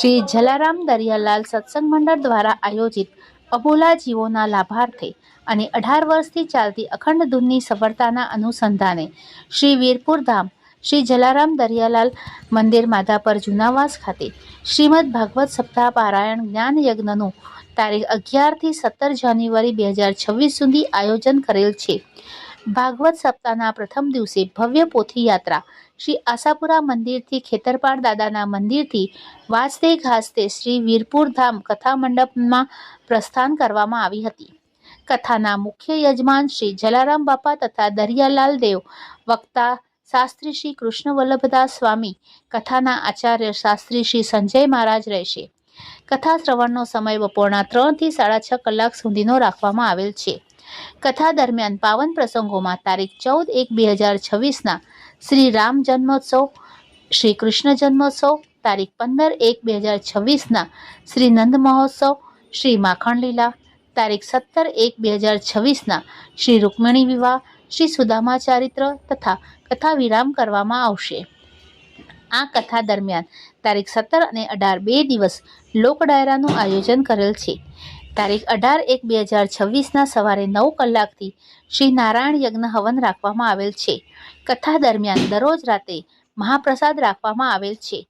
શ્રી જલારામ દરિયાલાલ સત્સંગ મંડળ દ્વારા આયોજિત અબોલા જીવોના લાભાર્થે અને અઢાર વર્ષથી ચાલતી અખંડ ધૂનની સફળતાના અનુસંધાને શ્રી વીરપુર ધામ, શ્રી જલારામ દરિયાલાલ મંદિર માધાપર જુનાવાસ ખાતે શ્રીમદ ભાગવત સપ્તાહ પારાયણ જ્ઞાન યજ્ઞનું તારીખ અગિયારથી સત્તર જાન્યુઆરી બે હજાર છવ્વીસ સુધી આયોજન કરેલ છે. ભાગવત સપ્તાહના પ્રથમ દિવસે ભવ્ય પોથી યાત્રા શ્રી આશાપુરા મંદિરથી ખેતરપાળ દાદાના મંદિરથી વાજતે ઘાસતે શ્રી વીરપુર ધામ કથા મંડપમાં પ્રસ્થાન કરવામાં આવી હતી. કથાના મુખ્ય યજમાન શ્રી જલારામ બાપા તથા દરિયાલાલ દેવ, વક્તા શાસ્ત્રી શ્રી કૃષ્ણ વલ્લભદાસ સ્વામી, કથાના આચાર્ય શાસ્ત્રી શ્રી સંજય મહારાજ રહેશે. કથા શ્રવણનો સમય બપોરના ત્રણથી સાડા છ કલાક સુધીનો રાખવામાં આવેલ છે. કથા દરમિયાન પાવન પ્રસંગોમાં તારીખ ચૌદ એક બે હજાર છવ્વીસના શ્રી રામ જન્મોત્સવ, શ્રી કૃષ્ણ જન્મોત્સવ, તારીખ પંદર એક બે હજાર છવ્વીસના શ્રી નંદ મહોત્સવ, શ્રી માખણલીલા તારીખ સત્તર એક બે હજાર છવ્વીસના શ્રી રૂકમણી વિવાહ, શ્રી સુદામા ચારિત્ર તથા કથા વિરામ કરવામાં આવશે. આ કથા દરમિયાન તારીખ સત્તર અને અઢાર બે દિવસ લોક ડાયરાનું આયોજન કરેલ છે. તારીખ અઢાર એક બે હજાર છવ્વીસના સવારે નવ કલાકથી શ્રી નારાયણ યજ્ઞ હવન રાખવામાં આવેલ છે. કથા દરમિયાન દરરોજ રાતે મહાપ્રસાદ રાખવામાં આવેલ છે.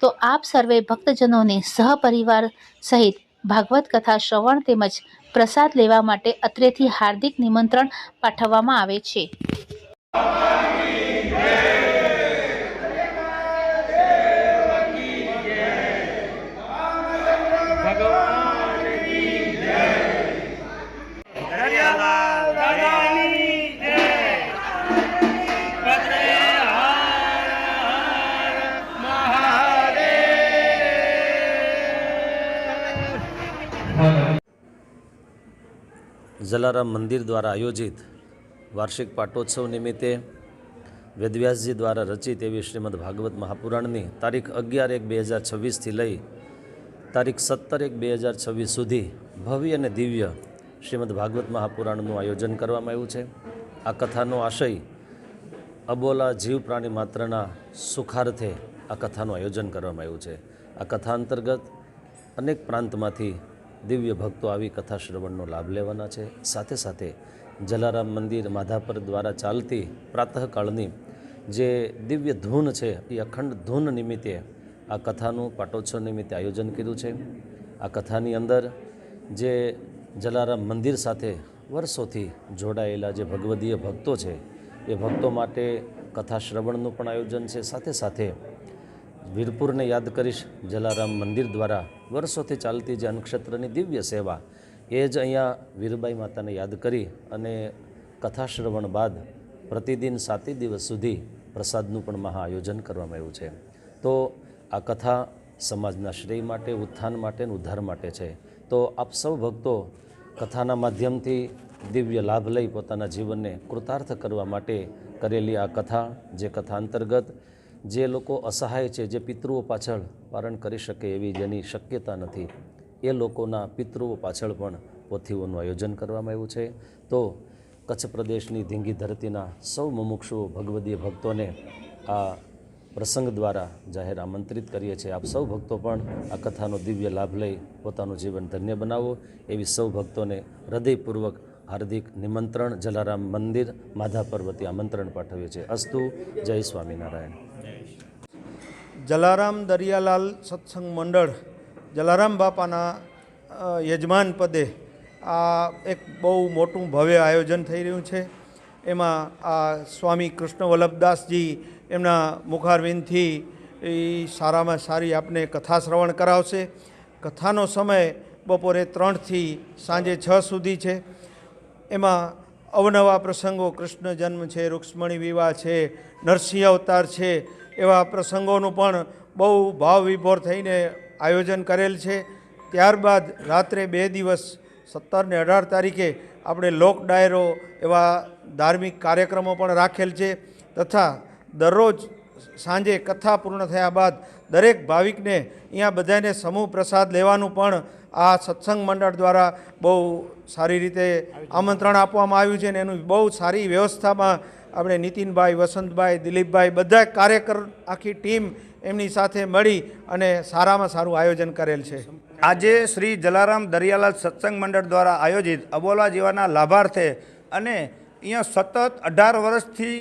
તો આપ સર્વે ભક્તજનોને સહપરિવાર સહિત ભાગવત કથા શ્રવણ તેમજ પ્રસાદ લેવા માટે અત્રેથી હાર્દિક નિમંત્રણ પાઠવવામાં આવે છે. જલારામ મંદિર દ્વારા આયોજિત વાર્ષિક પાટોત્સવ નિમિત્તે વેદવ્યાસજી દ્વારા રચિત એવી શ્રીમદ ભાગવત મહાપુરાણની તારીખ અગિયાર એક બે હજાર છવ્વીસથી લઈ તારીખ સત્તર એક બે હજાર છવ્વીસ સુધી ભવ્ય અને દિવ્ય શ્રીમદ ભાગવત મહાપુરાણનું આયોજન કરવામાં આવ્યું છે. આ કથાનો આશય અબોલા જીવ પ્રાણી માત્રના સુખાર્થે આ કથાનું આયોજન કરવામાં આવ્યું છે. આ કથા અંતર્ગત અનેક પ્રાંતમાંથી દિવ્ય ભક્તો આવી કથા શ્રવણનો લાભ લેવાના છે. સાથે સાથે જલારામ મંદિર માધાપર દ્વારા ચાલતી પ્રાતઃકાળની જે દિવ્ય ધૂન છે, એ અખંડ ધૂન નિમિત્તે આ કથાનું પાટોત્સવ નિમિત્તે આયોજન કર્યું છે. આ કથાની અંદર જે જલારામ મંદિર સાથે વર્ષોથી જોડાયેલા જે ભગવદીય ભક્તો છે, એ ભક્તો માટે કથા શ્રવણનું પણ આયોજન છે. સાથે સાથે વીરપુરને યાદ કરીશ. જલારામ મંદિર દ્વારા વર્ષોથી ચાલતી જે નક્ષત્રની દિવ્ય સેવા, એ જ અહીંયા વીરબાઈ માતાને યાદ કરી અને કથાશ્રવણ બાદ પ્રતિદિન સાતી દિવસ સુધી પ્રસાદનું પણ મહા આયોજન કરવામાં આવ્યું છે. તો આ કથા સમાજના શ્રેય માટે, ઉત્થાન માટે અને ઉદ્ધાર માટે છે. તો આપ સૌ ભક્તો કથાના માધ્યમથી દિવ્ય લાભ લઈ પોતાના જીવનને કૃતાર્થ કરવા માટે કરેલી આ કથા, જે કથા અંતર્ગત જે લોકો અસહાય છે, જે પિતૃઓ પાછળ પારણ કરી શકે એવી જેની શક્યતા નથી, એ લોકોના પિતૃઓ પાછળ પણ પોથીઓનું આયોજન કરવામાં આવ્યું છે. તો કચ્છ પ્રદેશની ધીંગી ધરતીના સૌ મુમુક્ષુઓ ભગવદીય ભક્તોને આ પ્રસંગ દ્વારા જાહેર આમંત્રિત કરીએ છીએ. આપ સૌ ભક્તો પણ આ કથાનો દિવ્ય લાભ લઈ પોતાનું જીવન ધન્ય બનાવો. એવી સૌ ભક્તોને હૃદયપૂર્વક હાર્દિક નિમંત્રણ. જલારામ મંદિર માધા પર્વતી આમંત્રણ પાઠવીએ છીએ. અસ્તુ જય સ્વામિનારાયણ. જલારામ દરિયાલાલ સત્સંગ મંડળ, જલારામ બાપાના યજમાન પદે આ એક બહુ મોટું ભવ્ય આયોજન થઈ રહ્યું છે. એમાં આ સ્વામી કૃષ્ણ વલ્લભદાસજી એમના મુખારવિંદથી એ સારામાં સારી આપને કથા શ્રવણ કરાવશે. કથાનો સમય બપોરે ત્રણથી સાંજે છ સુધી છે. એમાં અવનવા પ્રસંગો કૃષ્ણ જન્મ છે, રૂક્ષ્મણી વિવાહ છે, નરસિંહ અવતાર છે, એવા પ્રસંગોનું પણ બહુ ભાવ વિભોર થઈને આયોજન કરેલ છે. ત્યારબાદ રાત્રે બે દિવસ, સત્તર ને અઢાર તારીખે આપણે લોક ડાયરો એવા ધાર્મિક કાર્યક્રમો પણ રાખેલ છે તથા દરરોજ સાંજે કથા પૂર્ણ થયા બાદ દરેક ભાવિકને અહીંયા બધાને સમૂહ પ્રસાદ લેવાનું પણ આ સત્સંગ મંડળ દ્વારા બહુ સારી રીતે આમંત્રણ આપવામાં આવ્યું છે અને એનું બહુ સારી વ્યવસ્થામાં આપણે નીતિનભાઈ, વસંતભાઈ, દિલીપભાઈ બધા કાર્યકર આખી ટીમ એમની સાથે મળી અને સારામાં સારું આયોજન કરેલ છે. આજે શ્રી જલારામ દરિયાલાલ સત્સંગ મંડળ દ્વારા આયોજિત અબોલા જીવાના લાભાર્થે અને અહીંયા સતત અઢાર વર્ષથી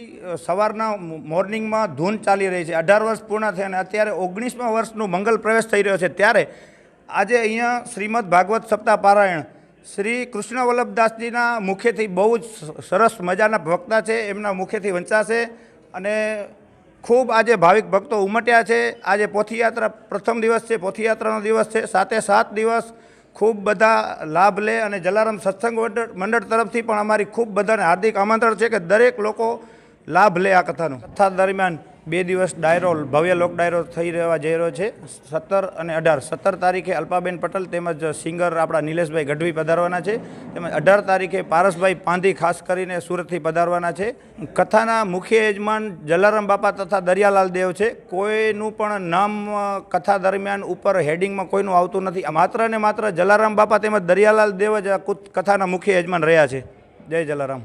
સવારના મોર્નિંગમાં ધૂન ચાલી રહી છે. અઢાર વર્ષ પૂર્ણ થયા અને અત્યારે ઓગણીસમાં વર્ષનું મંગલ પ્રવેશ થઈ રહ્યો છે. ત્યારે આજે અહીંયા શ્રીમદ ભાગવત સપ્તાહ પારાયણ શ્રી કૃષ્ણ વલ્લભદાસજીના મુખેથી બહુ જ સરસ મજાના વક્તા છે. એમના મુખેથી વંચાશે અને ખૂબ આજે ભાવિક ભક્તો ઉમટ્યા છે. આજે પોથીયાત્રા પ્રથમ દિવસ છે, પોથીયાત્રાનો દિવસ છે. સાતે સાત દિવસ ખૂબ બધા લાભ લે અને જલારામ સત્સંગ મંડળ તરફથી પણ અમારી ખૂબ બધાને હાર્દિક આમંત્રણ છે કે દરેક લોકો લાભ લે આ કથાનો. કથા દરમિયાન બે દિવસ ડાયરો, ભવ્ય લોક ડાયરો થઈ રહેવા જઈ રહ્યો છે. સત્તર અને અઢાર, સત્તર તારીખે અલ્પાબેન પટેલ તેમજ સિંગર આપણા નિલેશભાઈ ગઢવી પધારવાના છે. તેમજ અઢાર તારીખે પારસભાઈ પાંધી ખાસ કરીને સુરતથી પધારવાના છે. કથાના મુખ્ય યજમાન જલારામ બાપા તથા દરિયાલાલ દેવ છે. કોઈનું પણ નામ કથા દરમિયાન ઉપર હેડિંગમાં કોઈનું આવતું નથી. માત્ર ને માત્ર જલારામ બાપા તેમજ દરિયાલાલ દેવ જ કથાના મુખ્ય યજમાન રહ્યા છે. જય જલારામ.